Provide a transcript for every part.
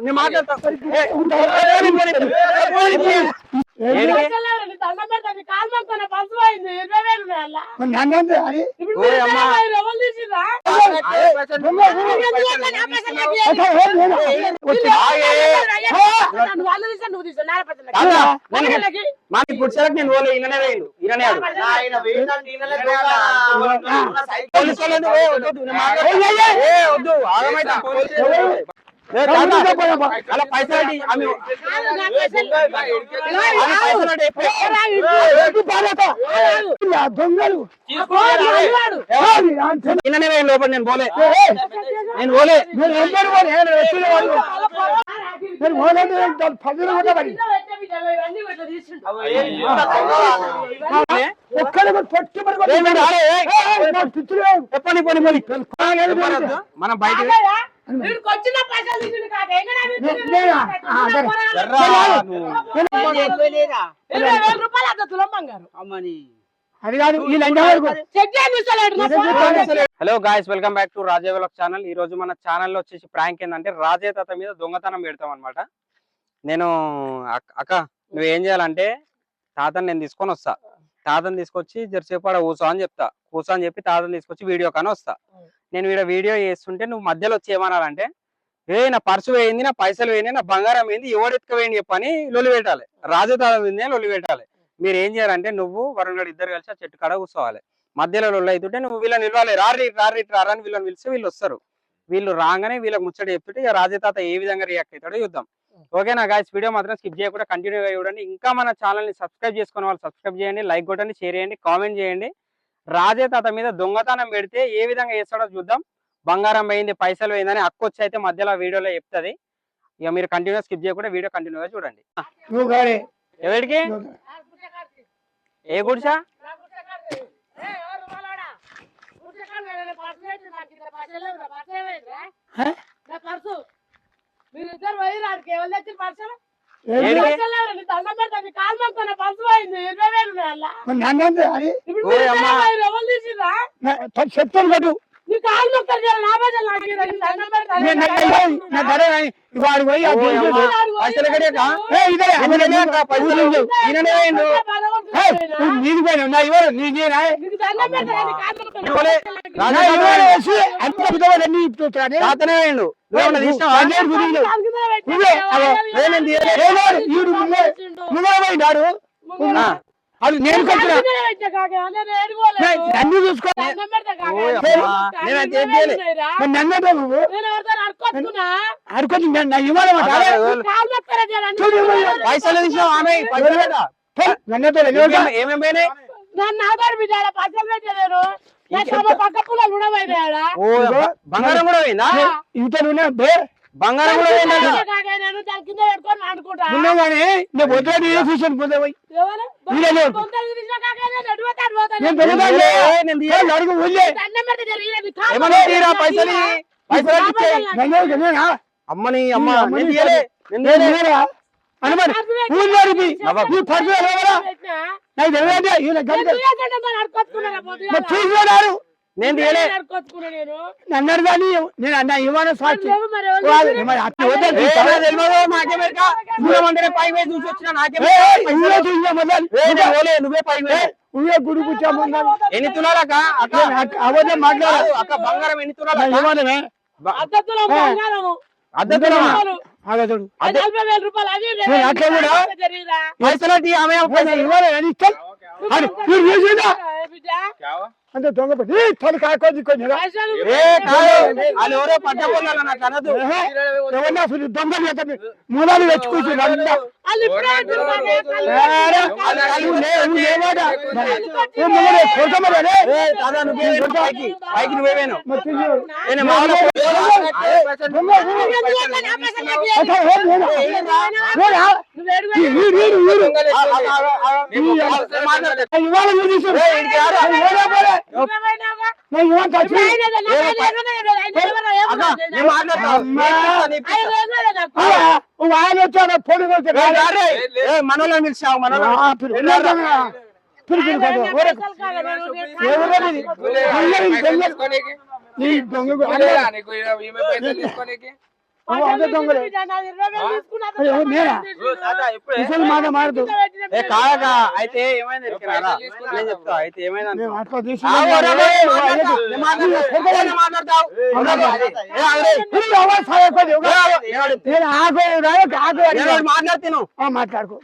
నేను మాట్లాడతా నన్నేంది అది? ఇప్పుడు సరకు నేను పోలే ఈయననే వేయండు ఈయననే వద్దు, ఆగమైతా. అలా పైసలు ఆమె- దొంగలు లోపల నేను పోలే నేను పోలే నేను ఎందరు పోలే నేను పోలేదు. మనం బయట hello guys welcome back to రాజే వెలక్ ఛానల్. ఈ రోజు మన ఛానల్లో వచ్చేసి ప్రాంక్ ఏంటంటే రాజే తాత మీద దొంగతనం పెడతాం అనమాట నేను అక్- అక్క నువ్వు ఏం చేయాలంటే తాతని నేను తీసుకొని వస్తా. తాతని తీసుకొచ్చి జరసేపు ఆడ కూర్చో అని చెప్తా. కూర్చో అని చెప్పి తాతని తీసుకొచ్చి వీడియో కానీ వస్తా. నేను వీడ వీడియో చేస్తుంటే నువ్వు మధ్యలో వచ్చి ఏమనాలంటే ఏ నా పర్సు వేయింది నా పైసలు వేయింది నా బంగారం వేయింది ఎవడెత్తుక వేయండి చెప్పని లొలి పెట్టాలి. రాజే తాత మీదనే లొలి పెట్టాలి. మీరు ఏం చేయాలంటే నువ్వు వరుణ్ గడు ఇద్దరు కలిసి ఆ చెట్టు కాడ కూర్చోవాలి. మధ్యలో లొల్లి అవుతుంటే నువ్వు వీళ్ళని నిలవాలి. రారీ రారీ రారని వీళ్ళని పిలిస్తే వీళ్ళు వస్తారు. వీళ్ళు రాగానే వీళ్ళకి ముచ్చట చెప్తుంటే ఇక రాజే తాత ఏ విధంగా రియాక్ట్ అవుతాడో చూద్దాం. ఓకేనా గాయస్ వీడియో మాత్రం స్కిప్ చేయకుండా కంటిన్యూగా చూడండి. ఇంకా మన ఛానల్ని సబ్స్క్రైబ్ చేసుకున్న వాళ్ళు సబ్స్క్రైబ్ చేయండి లైక్ కొట్టండి షేర్ చేయండి కామెంట్ చేయండి. రాజే తాత మీద దొంగతనం పెడితే ఏ విధంగా చేస్తాడో చూద్దాం. బంగారం పోయింది పైసలు పోయిందని అక్కొచ్చి అయితే మధ్యలో వీడియోలో చెప్తుంది. ఇక మీరు కంటిన్యూ స్కిప్ చేయకుండా వీడియో కంటిన్యూగా చూడండి. ఎవరికి ఏ గుడిసా? మీరిద్దరు పోయి రాడికి ఎవరు తెచ్చిన పర్సులు అది? చెప్తాను కట్టు వాడు పోయి నువ్వు ఇవ్వరు, నీదేనా? నీకు నీ ఇవ్వరు నువ్వే, నువ్వే, నువ్వే. పోయినాడు. అది నేను కట్టిన నేను. నన్ను చూసుకో దండం పెడతా కాక. ఓయ్ అమ్మా. నేను అయితే ఏం చేయలే. మరి నన్నేదో నువ్వు నేను ఎవరితో అడుక్కొచ్చుకున్నా? అడుకొని నా ఇవ్వాలన్నమాట కాలు మొక్కరా జర, నీ చూడు, కాలు ఇవ్వలేదు. పైసలు తీసినావా ఆమె పైసలు పెట్టా. నన్నేదో ఏమేం- ఏమేం పోయినాయి నన్ను ఆధార్ బిడ్డ ఆడ పైసలు పెట్టలేరు నా సమ పక్క పుల్లలు కూడా పోయినాయి ఆడ. ఓ బంగారం కూడా పోయిందా ఇంత బే బంగారం కూడా నేను దాని కింద పెట్టుకొని అనుకుంటా ఉన్నావు కానీ నేను వద్దు ఏ ఫీషన్ పొందే పోయి. ఎవరు? వీడే లేడు. బొంతలు తీసిన కాక నేను ఎటు పోతే అటు పోతాను. నేను పెరుగుతాను ఏ, నేను తీయలే. అడుగు వెళ్ళే దండం పెడితే జర ఈయన నీ కాలు ఏమన్నా మొక్కరా, తీరా నా పైసలు. పైసలు అమ్మని అమ్మ. ఈ పర్సు ఎవరా. నాకు తెలియదే నేను గంట తీయకంటే మరి అడుక్కొచ్చుకున్నారా పొద్దుగాల? చూసినాడు నేను తీయలే నేను అడుక్కొచ్చుకున్నా నేను. నన్ను అడగాని నేను అన్న ఇవ్వను సాక్షి లేవు మరి ఎవరు వాళ్ళు తీసిర్రు? మరి అట్లా వద్దు ఏ, నాకు తెలియదు, నాకేమెరక? నువ్వేమంటేనే పై పోయి చూసి వచ్చినా నాకేం ఊళ్ళో చూసిన మొదలు ఏ, నేను పోలే, నువ్వే పై పోయి ఊళ్ళో గుడి కూర్చోమన్నాను ఎన్ని తులాలక్క అక్క అవన్నీ మాట్లాడు కాదు, అక్క బంగారం ఎన్ని తులాలు ఇవ్వనమే అద్దెతులం బంగారము. అద్దె తులమా? రూపాయలు. ఆగదుడు అది నలభై వేల రూపాయలు అది నేను అట్లా కూడా? జరిగిందా పైసలు తీ, ఆమె ఇవ్వాలి అని అంటే దొంగ పని తను కాకొద్ది కొంచెం ఎవరన్నా దొంగ మూలాలు తెచ్చుకుంటుంది. ఇవాళ ఆయన వచ్చాడు పొడి పిలిచావు దొంగ మాట మారదు ఏ కాదగా అయితే ఏమైంది ఎరికినారా? నేను చెప్తా అయితే ఏమైంది అనుకో. మేము అట్లా తీసి ఆగు, రా, రా, రా, నేను మాట్లాడతా. నేను మాట్లాడతావు. ఏ, ఆగు రే. నేను ఆగు రాయకు, ఆగు అని. నేను ఒకటి మాట్లాడుతాను ఆ, మాట్లాడుకో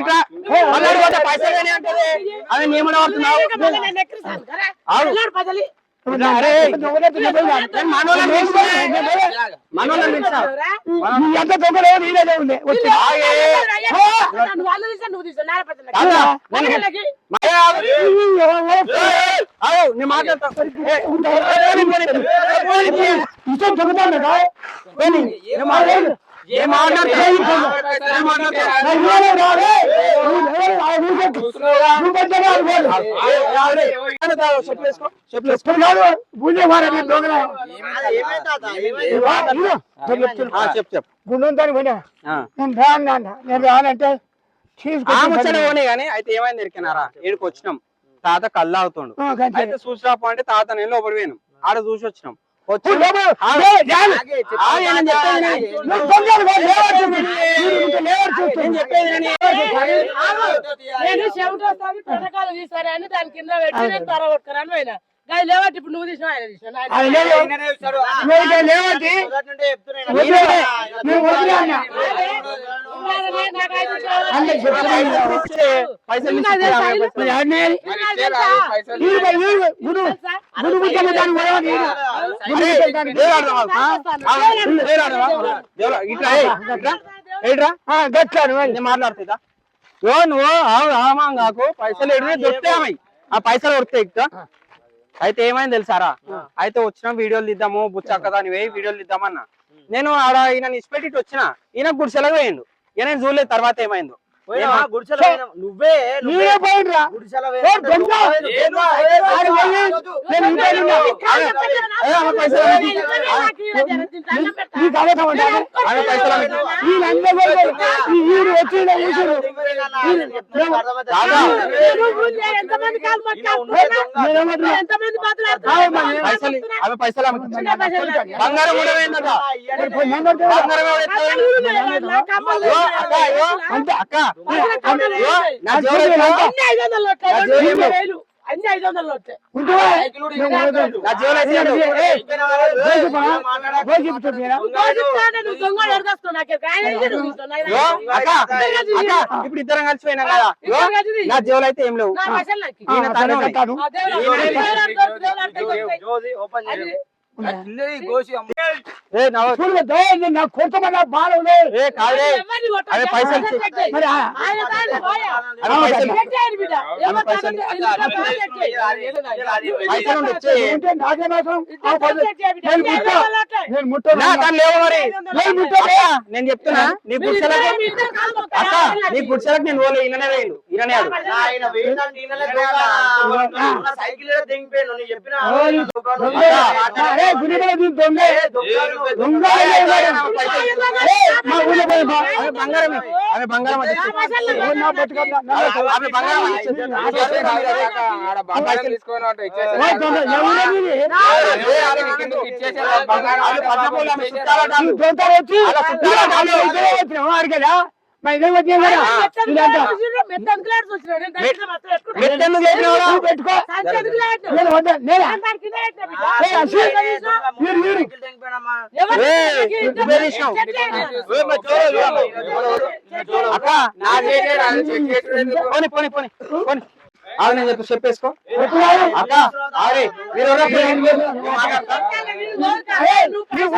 ఇట్లా పైసలు అది నీ ఏమన్నా పడుతున్నావు అరే నేను మనోళ్ళని పిలిచినా. మనోళ్ళని పిలిచినా. నీ ఎంత దొంగలు నేనే ఉండే వచ్చి కాదా? ఏ, ఆగు. ఆగు, నేను మాట్లాడతా పోయినా. నేను రాను నేను రానంటే గానీ అయితే ఏమైంది ఎరికినారా ఈడికి వచ్చినాం తాత కళ్ళు అవుతుండు ఆ, గంతే. అయితే చూసిరాపు అంటే తాత నేను లోపలి పోయినాం ఆడ చూసి వచ్చినాం నేను చెప్పేది విని. నువ్వు దొంగలు కాదు, లేవట్టు. మీరు ఇంకా లేవట్టు. నేను చెప్పేది విని. నేను చెవిటి వస్తాను పెద్దకాలు తీస్తాను అని దాని కింద పెట్టి నేను త్వర కొట్టుకురాను పోయినా కానీ లేవట్టి ఇప్పుడు నువ్వు తీసినా ఆయన తీసినా అది లేవు. నువ్వు ఇంకా లేవట్టి. వదిలే. నువ్వు వదిలే అన్న. అందరికి చెప్తున్నా. పైసలు ఇచ్చి ఆమె పైసలు. మరి ఆడనే. ఈడు పోయి, ఈడు పోయి. గురు. గురు ముచ్చట దాని వదలదు ఈడు. గురు అరే, ముచ్చట దానికి. దేవుడు ఆడదామా? ఆ, ఆ, దేవుడు ఆడదామా? దేవుడు, ఇట్లా, ఏయ్, ఇట్లా. ఏడ్రా ఆ, గట్లాను మరి. నేను మాట్లాడుతుందా యో నువ్వు ఆవు ఆమాం కాకు పైసలు ఎడితే దొరుకుతాయి ఆమె ఆ పైసలు దొరుకుతాయి ఇక్కడ అయితే ఏమైంది తెలుసారా అయితే వచ్చిన వీడియోలు తీద్దాము బుచ్చక్క దాని వేయి వీడియోలు తీద్దామన్నా నేను ఆడ ఈయన ఇచ్చిపెట్టి వచ్చిన ఈయన గుడిసెలకు వేయండు ఇక నేను చూడలేదు తర్వాత ఏమైందో. నువ్వే నీవే పోయిండ్రా. ఏ, దొంగ. ఆడు పోయి, నేను ఇంట్లో ఉన్నా. నీకు అబద్ధం అంటావా? ఆమె పైసలు. బంగారం కూడా పోయిందట అక్క, అక్క అన్ని ఐదు వందల అక్క. ఇప్పుడు ఇద్దరం కలిసి పోయినాం కదా. నా జోలు అయితే ఏం లేవు. నా నేను బాధ. ఏ, కాదే? అదే పైసలు మరి చెప్తున్నా నీ గుడిసెలకు. అక్క నీ గుడిసెలకు నేను పోలే ఈయననే వేయండు ఈయననే ఆడు సైకిల్ చెప్పిన బంగారం. ఆమె బంగారం బంగారం అది ఇది? మా పెట్టుకో. నేను చెప్పి చెప్పేసుకో. అక్క ఆరే మీరు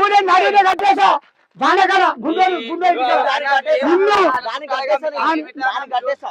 ఊరే కట్టేసా? బాణకర గుండెలు గుండెలు దాన్ని కట్టేసా.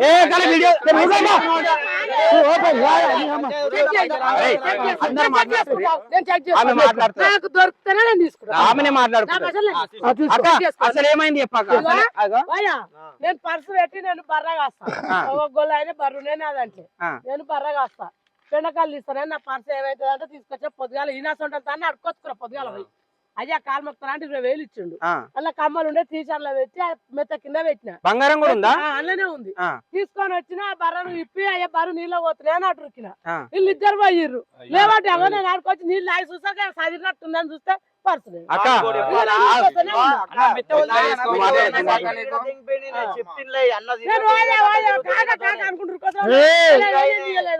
ఏ అసలు ఏమైంది చెప్పాక నేను పర్సు పెట్టి నేను బర్ర కాస్తా గొల్ల అయినా బర్రునే అదంటే నేను బర్ర కాస్తా. పెండకాయలు తీస్తాను. నా పర్సు ఏమైతుంది అంటే తీసుకొచ్చా పొద్దుగాల ఉంటుంది అని అడుకొచ్చుకురా పొద్దుగాల పోయి. అది ఆ కాలు మొత్తం అంటే ఇరవై వేలు ఇచ్చిండు అలా కమ్మలు ఉండే తీసార్లో పెట్టి మెత్త కింద పెట్టిన బంగారం కూడా ఉందా అలానే ఉంది తీసుకొని వచ్చిన బర్రను ఇప్పి అయ్యా బర్రు నీళ్ళ పోతున్నాయి అని అటు రుక్కిన వీళ్ళు ఇద్దరు పోయిర్రు లేవంటే ఎవరు నేను నీళ్ళు ఆగి చూసాక సదిరినట్టుందని చూస్తే పర్సలేదు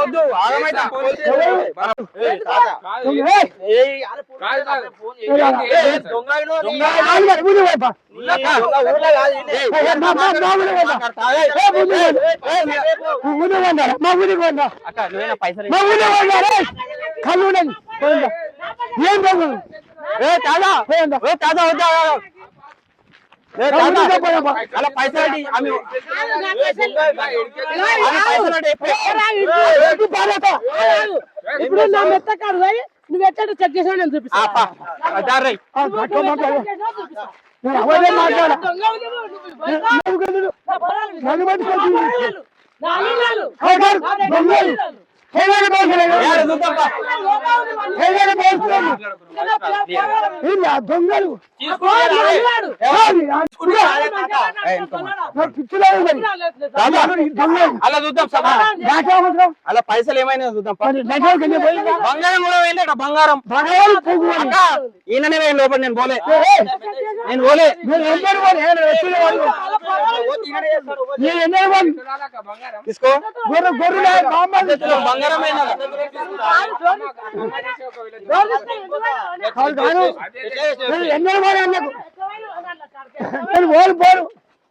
వద్దు ఆగమైతే దొంగ దొంగ ఊళ్ళో కాదు ఊనే వండారా మా ఊరికి వండా మా ఊరే ఇప్పుడు నా మెత్త కాదు నువ్వు ఎట్లా చెక్ చేసావు నేను చూపిస్తా. నేను అవదే మాట్లాడ. నన్ను పట్టుకోవచ్చు దొంగలు. అలా చూద్దాం అలా పైసలు ఏమైనా చూద్దాం బంగారం కూడా పోయిందట బంగారం. ఈయననే పోయి లోపల నేను పోలే. నేను పోలే. తీసుకో. గొర్రె గొర్రె ఎన్నో మాట అన్నకు.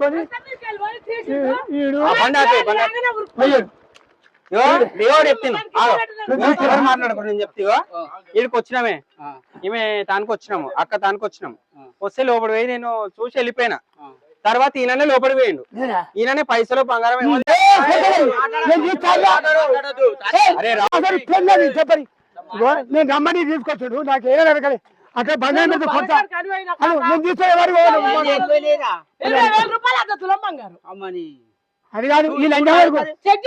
పట్టుకొని ఈడికి వచ్చినామే ఈమె తానికి వచ్చినాము అక్క తానికి వచ్చినాము వస్తే లోపలి పోయి నేను చూసి వెళ్ళిపోయినా తర్వాత ఈయననే లోపలి పోయిండు ఈయననే పైసలు బంగారం నేను రమ్మని తీసుకొచ్చాడు నాకు ఏదైనా అక్కడ బండి మీద కొంత నేను తీసుకోవాలి అమ్మని. అది కాదు ఈ లంగా చెక్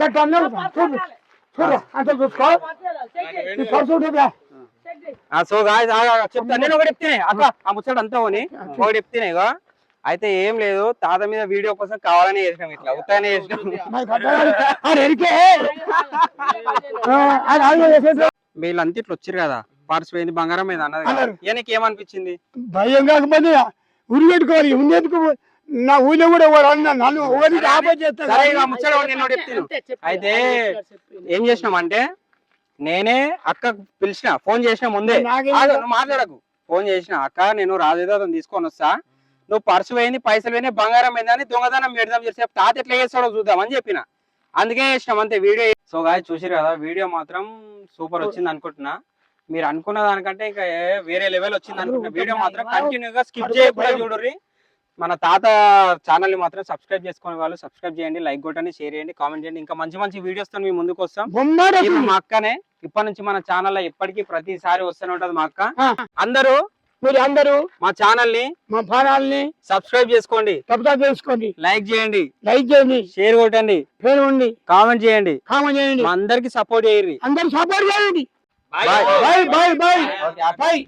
గట్ల అన్నాడు చూడు. చూడు అంత చూసుకో. ఈ పర్సు సో గాయస్ చెప్తా. నేను ఒకటి చెప్తేనే. అక్క ఆ ముచ్చట అంతా పోని. ఒకటి చెప్తేనే అయితే ఏం లేదు తాత మీద వీడియో కోసం కావాలని చేసినాం ఇట్లా. ఉత్తగానే చేసినాం. వీళ్ళంతా ఇట్లా వచ్చారు కదా. పర్స్ పోయింది బంగారం మీద అన్నది. ఈయనకి ఏమనిపించింది? భయం కాకపోతే ఉరి పెట్టుకోవాలి. ఉండేందుకు నా ఊళ్ళో కూడా ఎవరు అన్నా నన్ను చేస్తాను చెప్పు. అయితే. ఏం చేసినామంటే నేనే అక్క పిలిచిన ఫోన్ చేసిన ముందే. మాట్లాడకు. ఫోన్ చేసిన అక్క నేను రాజేదో అతను తీసుకొని వస్తా. నువ్వు పర్సు పోయింది పైసలు పోయినాయి బంగారం పోయింది అని దొంగతనం పెడదాం చేసి తాత ఎట్లా చేస్తాడో చూద్దామని చెప్పిన. అందుకే చేసినాం అంతే వీడియో సో గాయ చూసిరు కదా వీడియో మాత్రం సూపర్ వచ్చింది అనుకుంటున్నా. మీరు అనుకున్న దానికంటే ఇంకా వేరే లెవెల్ వచ్చింది అనుకుంటున్నా. వీడియో మాత్రం కంటిన్యూగా స్కిప్ చేయకుండా చూడరి మన తాత ఛానల్ని మాత్రం సబ్స్క్రైబ్ చేసుకునే వాళ్ళు సబ్స్క్రైబ్ చేయండి లైక్ కొట్టండి షేర్ చేయండి కామెంట్ చేయండి. ఇంకా మంచి మంచి వీడియోస్తో మీ ముందుకు వస్తాం. మా అక్కనే. ఇప్పటి నుంచి మన ఛానల్లో ఎప్పటికీ ప్రతిసారి వస్తూనే ఉంటది మా అక్క. అందరూ మీరు అందరూ మా ఛానల్ని మా పానాలని సబ్స్క్రైబ్ చేసుకోండి. తప్పుతా చేసుకోండి. లైక్ చేయండి. లైక్ చేయండి. షేర్ కొట్టండి. పేరు ఉండి కామెంట్ చేయండి. కామెంట్ చేయండి. అందరికి సపోర్ట్ చేయరు అందరూ సపోర్ట్ చేయండి. Bye bye bye bye okay, bye